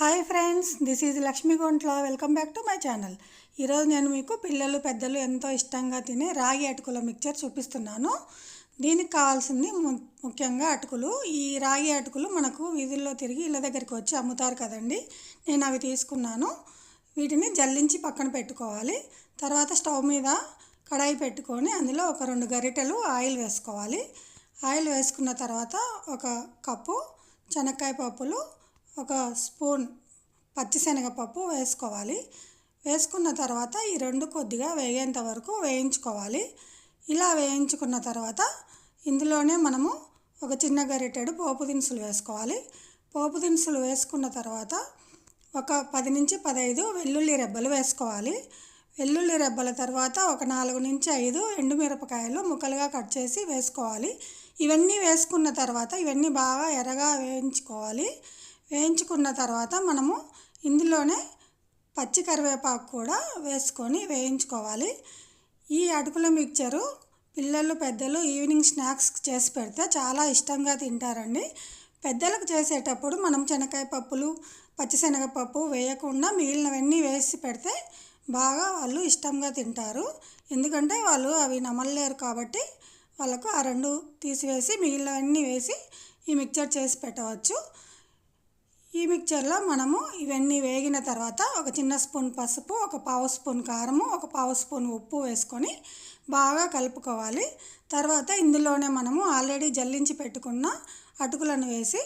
Hi friends this is Lakshmi Gontla welcome back to my channel. ఈరోజు నేను మీకు పిల్లలు పెద్దలు ఎంతో ఇష్టంగా తినే రాగి అటుకుల మిక్చర్ చూపిస్తున్నాను. దీనికి కావాల్సింది ము- ముఖ్యంగా అటుకులు. ఈ రాగి అటుకులు మనకు వీధుల్లో తిరిగి ఇళ్ళ దగ్గరికి వచ్చి అమ్ముతారు కదండి. నేను అవి తీసుకున్నాను. వీటిని జల్లించి పక్కన పెట్టుకోవాలి. తర్వాత స్టవ్ మీద కడాయి పెట్టుకొని అందులో ఒక రెండు గరిటెలు ఆయిల్ వేసుకోవాలి. ఆయిల్ వేసుకున్న తర్వాత ఒక కప్పు శనక్కాయ పప్పులు ఒక స్పూన్ పచ్చిశనగపప్పు వేసుకోవాలి. వేసుకున్న తర్వాత ఈ రెండు కొద్దిగా వేగేంత వరకు వేయించుకోవాలి. ఇలా వేయించుకున్న తర్వాత ఇందులోనే మనము ఒక చిన్న గరిటెడు పోపు దినుసులు వేసుకోవాలి. పోపు దినుసులు వేసుకున్న తర్వాత ఒక పది నుంచి పదహైదు వెల్లుల్లి రెబ్బలు వేసుకోవాలి. వెల్లుల్లి రెబ్బల తర్వాత ఒక నాలుగు నుంచి ఐదు ఎండుమిరపకాయలు ముక్కలుగా కట్ చేసి వేసుకోవాలి. ఇవన్నీ వేసుకున్న తర్వాత ఇవన్నీ బాగా ఎర్రగా వేయించుకోవాలి. వేయించుకున్న తర్వాత మనము ఇందులోనే పచ్చి కరివేపాకు కూడా వేసుకొని వేయించుకోవాలి. ఈ అటుకుల మిక్చరు పిల్లలు పెద్దలు ఈవినింగ్ స్నాక్స్ చేసి పెడితే చాలా ఇష్టంగా తింటారండి. పెద్దలకు చేసేటప్పుడు మనం శనగకాయ పప్పులు పచ్చిశనగపప్పు వేయకుండా మిగిలినవన్నీ వేసి పెడితే బాగా వాళ్ళు ఇష్టంగా తింటారు. ఎందుకంటే వాళ్ళు అవి నమలలేరు కాబట్టి వాళ్ళకు ఆ రెండు తీసివేసి మిగిలినవన్నీ వేసి ఈ మిక్చర్ చేసి పెట్టవచ్చు. ఈ మిక్చర్లో మనము ఇవన్నీ వేగిన తర్వాత ఒక చిన్న స్పూన్ పసుపు ఒక పావు స్పూన్ కారము ఒక పావు స్పూన్ ఉప్పు వేసుకొని బాగా కలుపుకోవాలి. తర్వాత ఇందులోనే మనము ఆల్రెడీ జల్లించి పెట్టుకున్న అటుకులను వేసి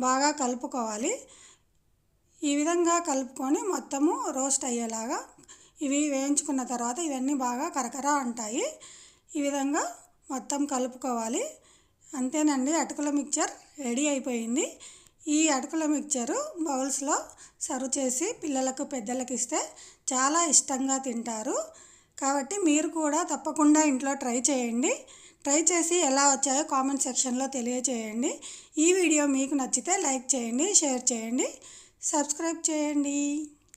బాగా కలుపుకోవాలి. ఈ విధంగా కలుపుకొని మొత్తము రోస్ట్ అయ్యేలాగా ఇవి వేయించుకున్న తర్వాత ఇవన్నీ బాగా కరకర అంటాయి. ఈ విధంగా మొత్తం కలుపుకోవాలి. అంతేనండి అటుకుల మిక్చర్ రెడీ అయిపోయింది. ఈ అటుకుల మిక్చరు బౌల్స్లో సర్వ్ చేసి పిల్లలకు పెద్దలకు ఇస్తే చాలా ఇష్టంగా తింటారు. కాబట్టి మీరు కూడా తప్పకుండా ఇంట్లో ట్రై చేయండి. ట్రై చేసి ఎలా వచ్చాయో కామెంట్ సెక్షన్లో తెలియచేయండి. ఈ వీడియో మీకు నచ్చితే లైక్ చేయండి షేర్ చేయండి. సబ్స్క్రైబ్ చేయండి.